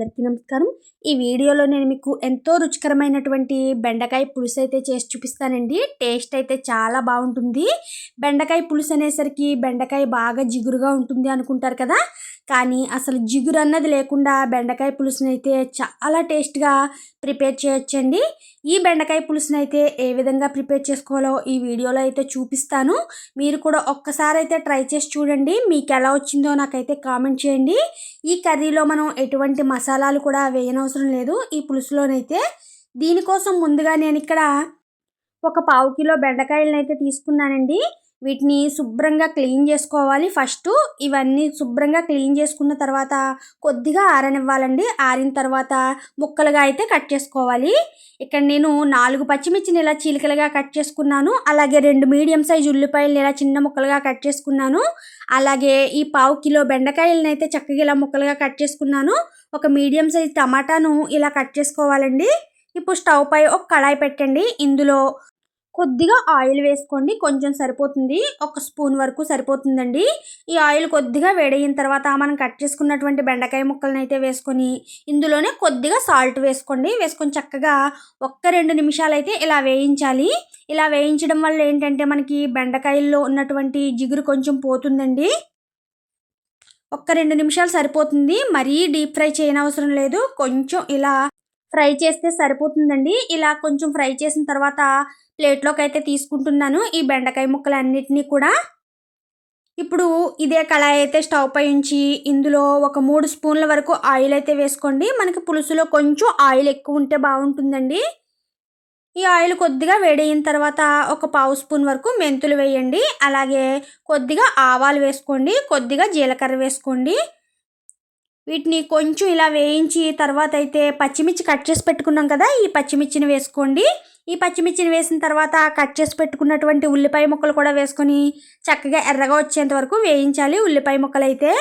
అందరికీ నమస్కారం. ఈ వీడియోలో నేను మీకు ఎంతో రుచికరమైనటువంటి బెండకాయ పులుసు అయితే చేసి చూపిస్తానండి. టేస్ట్ అయితే చాలా బాగుంటుంది. బెండకాయ పులుసు అనేసరికి బెండకాయ బాగా జిగురుగా ఉంటుంది అనుకుంటారు కదా. కానీ అసలు జిగురు అన్నది లేకుండా బెండకాయ పులుసుని అయితే చాలా టేస్ట్గా ప్రిపేర్ చేయొచ్చండి. ఈ బెండకాయ పులుసుని అయితే ఏ విధంగా ప్రిపేర్ చేసుకోవాలో ఈ వీడియోలో అయితే చూపిస్తాను. మీరు కూడా ఒక్కసారి అయితే ట్రై చేసి చూడండి. మీకు ఎలా వచ్చిందో నాకైతే కామెంట్ చేయండి. ఈ కర్రీలో మనం ఎటువంటి మసాలాలు కూడా వేయనవసరం లేదు. ఈ పులుసులోనైతే దీనికోసం ముందుగా నేను ఇక్కడ ఒక పావు కిలో బెండకాయలను అయితే తీసుకున్నానండి. వీటిని శుభ్రంగా క్లీన్ చేసుకోవాలి. ఫస్ట్ ఇవన్నీ శుభ్రంగా క్లీన్ చేసుకున్న తర్వాత కొద్దిగా ఆరనివ్వాలండి. ఆరిన తర్వాత ముక్కలుగా అయితే కట్ చేసుకోవాలి. ఇక్కడ నేను నాలుగు పచ్చిమిర్చిని ఇలా చీలికలుగా కట్ చేసుకున్నాను. అలాగే రెండు మీడియం సైజ్ ఉల్లిపాయలు ఇలా చిన్న ముక్కలుగా కట్ చేసుకున్నాను. అలాగే ఈ పావు కిలో బెండకాయలను అయితే చక్కగా ఇలా ముక్కలుగా కట్ చేసుకున్నాను. ఒక మీడియం సైజ్ టమాటాను ఇలా కట్ చేసుకోవాలండి. ఇప్పుడు స్టవ్ పై ఒక కళాయి పెట్టండి. ఇందులో కొద్దిగా ఆయిల్ వేసుకోండి. కొంచెం సరిపోతుంది. ఒక స్పూన్ వరకు సరిపోతుందండి. ఈ ఆయిల్ కొద్దిగా వేడయిన తర్వాత మనం కట్ చేసుకున్నటువంటి బెండకాయ ముక్కలను అయితే వేసుకొని ఇందులోనే కొద్దిగా సాల్ట్ వేసుకోండి. వేసుకొని చక్కగా ఒక్క రెండు నిమిషాలు అయితే ఇలా వేయించాలి. ఇలా వేయించడం వల్ల ఏంటంటే మనకి బెండకాయల్లో ఉన్నటువంటి జిగురు కొంచెం పోతుందండి. ఒక్క రెండు నిమిషాలు సరిపోతుంది. మరీ డీప్ ఫ్రై చేయనవసరం లేదు. కొంచెం ఇలా ఫ్రై చేస్తే సరిపోతుందండి. ఇలా కొంచెం ఫ్రై చేసిన తర్వాత ప్లేట్లోకి అయితే తీసుకుంటున్నాను. ఈ బెండకాయ ముక్కలు అన్నిటినీ కూడా. ఇప్పుడు ఇదే కళాయి అయితే స్టవ్ పై ఉంచి ఇందులో ఒక మూడు స్పూన్ల వరకు ఆయిల్ అయితే వేసుకోండి. మనకి పులుసులో కొంచెం ఆయిల్ ఎక్కువ ఉంటే బాగుంటుందండి. ఈ ఆయిల్ కొద్దిగా వేడయిన తర్వాత ఒక పావు స్పూన్ వరకు మెంతులు వేయండి. అలాగే కొద్దిగా ఆవాలు వేసుకోండి. కొద్దిగా జీలకర్ర వేసుకోండి. వీటిని కొంచెం ఇలా వేయించి తర్వాత అయితే పచ్చిమిర్చి కట్ చేసి పెట్టుకున్నాం కదా ఈ పచ్చిమిర్చిని వేసుకోండి. ఈ పచ్చిమిర్చిని వేసిన తర్వాత కట్ చేసి పెట్టుకున్నటువంటి ఉల్లిపాయ ముక్కలు కూడా వేసుకొని చక్కగా ఎర్రగా వచ్చేంత వరకు వేయించాలి. ఉల్లిపాయ ముక్కలు అయితే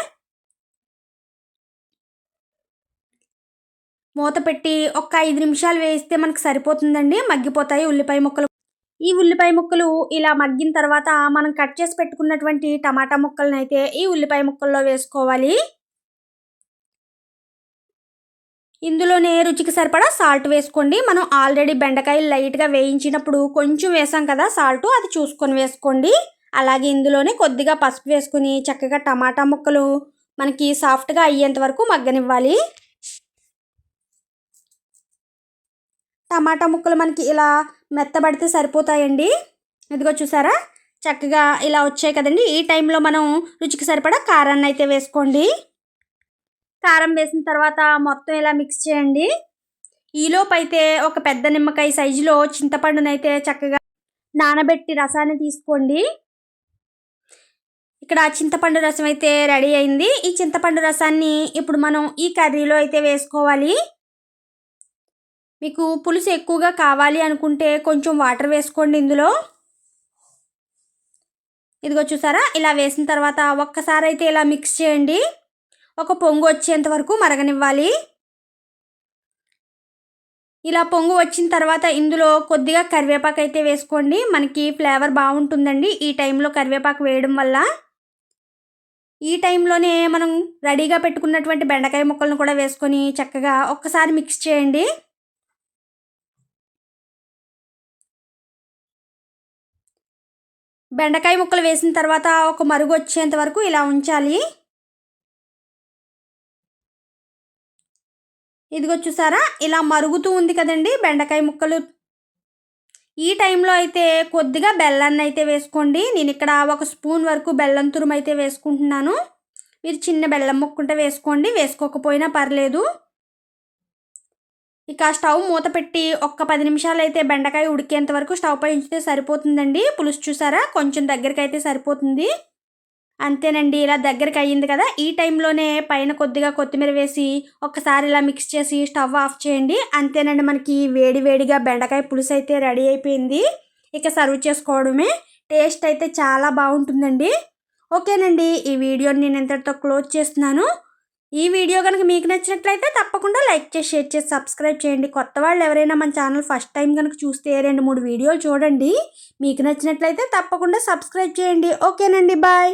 మూత పెట్టి ఒక ఐదు నిమిషాలు వేయిస్తే మనకు సరిపోతుందండి. మగ్గిపోతాయి ఉల్లిపాయ ముక్కలు. ఈ ఉల్లిపాయ ముక్కలు ఇలా మగ్గిన తర్వాత మనం కట్ చేసి పెట్టుకున్నటువంటి టమాటా ముక్కలను అయితే ఈ ఉల్లిపాయ ముక్కల్లో వేసుకోవాలి. ఇందులోనే రుచికి సరిపడా సాల్ట్ వేసుకోండి. మనం ఆల్రెడీ బెండకాయలు లైట్గా వేయించినప్పుడు కొంచెం వేసాం కదా సాల్ట్ అది చూసుకొని వేసుకోండి. అలాగే ఇందులోనే కొద్దిగా పసుపు వేసుకుని చక్కగా టమాటా ముక్కలు మనకి సాఫ్ట్గా అయ్యేంత వరకు మగ్గనివ్వాలి. టమాటా ముక్కలు మనకి ఇలా మెత్తబడితే సరిపోతాయండి. ఇదిగో చూసారా? చక్కగా ఇలా వచ్చాయి కదండి. ఈ టైంలో మనం రుచికి సరిపడా కారాన్ని అయితే వేసుకోండి. కారం వేసిన తర్వాత మొత్తం ఇలా మిక్స్ చేయండి. ఈలోపు అయితే ఒక పెద్ద నిమ్మకాయ సైజులో చింతపండునైతే చక్కగా నానబెట్టి రసాన్ని తీసుకోండి. ఇక్కడ చింతపండు రసం అయితే రెడీ అయింది. ఈ చింతపండు రసాన్ని ఇప్పుడు మనం ఈ కర్రీలో అయితే వేసుకోవాలి. మీకు పులుసు ఎక్కువగా కావాలి అనుకుంటే కొంచెం వాటర్ వేసుకోండి ఇందులో. ఇదిగో చూసారా? ఇలా వేసిన తర్వాత ఒక్కసారి అయితే ఇలా మిక్స్ చేయండి. ఒక పొంగు వచ్చేంత వరకు మరగనివ్వాలి. ఇలా పొంగు వచ్చిన తర్వాత ఇందులో కొద్దిగా కరివేపాకు అయితే వేసుకోండి. మనకి ఫ్లేవర్ బాగుంటుందండి ఈ టైంలో కరివేపాకు వేయడం వల్ల. ఈ టైంలోనే మనం రెడీగా పెట్టుకున్నటువంటి బెండకాయ ముక్కలను కూడా వేసుకొని చక్కగా ఒక్కసారి మిక్స్ చేయండి. బెండకాయ ముక్కలు వేసిన తర్వాత ఒక మరుగు వచ్చేంత వరకు ఇలా ఉంచాలి. ఇదిగో చూసారా? ఇలా మరుగుతూ ఉంది కదండి బెండకాయ ముక్కలు. ఈ టైంలో అయితే కొద్దిగా బెల్లాన్ని అయితే వేసుకోండి. నేను ఇక్కడ ఒక స్పూన్ వరకు బెల్లం తురుము అయితే వేసుకుంటున్నాను. మీరు చిన్న బెల్లం ముక్కుంటే వేసుకోండి. వేసుకోకపోయినా పర్లేదు. ఇక స్టవ్ మూత పెట్టి ఒక్క పది నిమిషాలు అయితే బెండకాయ ఉడికేంత వరకు స్టవ్ పై ఉంచితే సరిపోతుందండి. పులుసు చూసారా? కొంచెం దగ్గరికి అయితే సరిపోతుంది. అంతేనండి ఇలా దగ్గరికి అయ్యింది కదా. ఈ టైంలోనే పైన కొద్దిగా కొత్తిమీర వేసి ఒకసారి ఇలా మిక్స్ చేసి స్టవ్ ఆఫ్ చేయండి. అంతేనండి మనకి వేడి వేడిగా బెండకాయ పులుసు అయితే రెడీ అయిపోయింది. ఇక సర్వ్ చేసుకోవడమే. టేస్ట్ అయితే చాలా బాగుంటుందండి. ఓకేనండి ఈ వీడియోని నేను ఇంతటితో క్లోజ్ చేస్తున్నాను. ఈ వీడియో కనుక మీకు నచ్చినట్లయితే తప్పకుండా లైక్ చేసి షేర్ చేసి సబ్స్క్రైబ్ చేయండి. కొత్త వాళ్ళు ఎవరైనా మన ఛానల్ ఫస్ట్ టైం కనుక చూస్తే రెండు మూడు వీడియోలు చూడండి మీకు నచ్చినట్లయితే తప్పకుండా సబ్స్క్రైబ్ చేయండి. ఓకేనండి బాయ్.